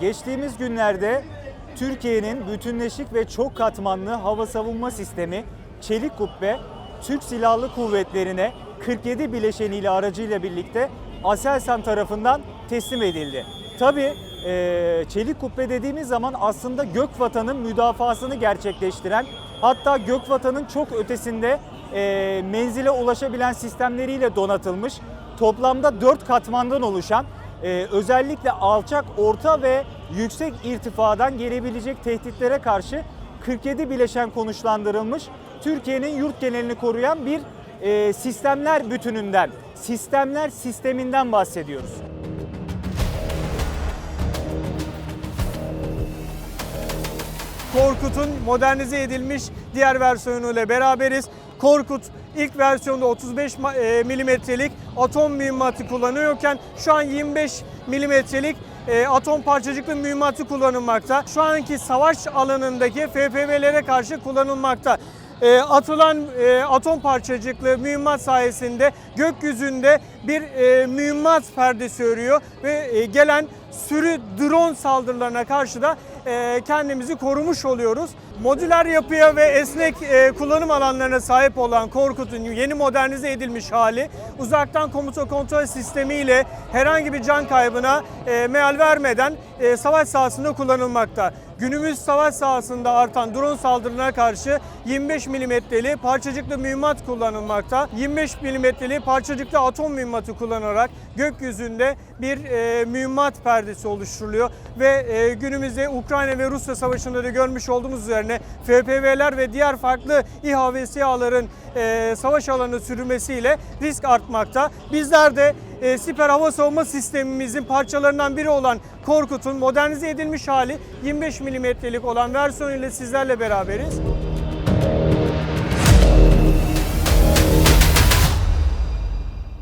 Geçtiğimiz günlerde Türkiye'nin bütünleşik ve çok katmanlı hava savunma sistemi Çelik Kubbe Türk Silahlı Kuvvetleri'ne 47 bileşeniyle aracıyla birlikte Aselsan tarafından teslim edildi. Tabii eee, Çelik Kubbe dediğimiz zaman aslında Gökvatan'ın müdafasını gerçekleştiren hatta Gökvatan'ın çok ötesinde eee, menzile ulaşabilen sistemleriyle donatılmış toplamda 4 katmandan oluşan ee, özellikle alçak, orta ve yüksek irtifadan gelebilecek tehditlere karşı 47 bileşen konuşlandırılmış Türkiye'nin yurt genelini koruyan bir e, sistemler bütününden, sistemler sisteminden bahsediyoruz. Korkut'un modernize edilmiş diğer versiyonuyla beraberiz. Korkut ilk versiyonda 35 ma- e, milimetrelik atom mühimmatı kullanıyorken şu an 25 milimetrelik e, atom parçacıklı mühimmatı kullanılmakta. Şu anki savaş alanındaki FPV'lere karşı kullanılmakta. E, atılan e, atom parçacıklı mühimmat sayesinde gökyüzünde bir e, mühimmat perdesi örüyor ve e, gelen sürü drone saldırılarına karşı da e, kendimizi korumuş oluyoruz. Modüler yapıya ve esnek e, kullanım alanlarına sahip olan Korkut'un yeni modernize edilmiş hali uzaktan komuta kontrol sistemi ile herhangi bir can kaybına e, meal vermeden e, savaş sahasında kullanılmakta. Günümüz savaş sahasında artan drone saldırılarına karşı 25 milimetreli parçacıklı mühimmat kullanılmakta. 25 milimetreli parçacıklı atom mühimmatı kullanarak gökyüzünde bir e, mühimmat perdesi oluşturuluyor ve e, günümüzde Ukrayna ve Rusya savaşında da görmüş olduğumuz üzerine FPV'ler ve diğer farklı İHA ve SİHA'ların e, savaş alanı sürülmesiyle risk artmakta. Bizler de e, siper hava savunma sistemimizin parçalarından biri olan Korkut'un modernize edilmiş hali 25 milimetrelik olan versiyonuyla sizlerle beraberiz.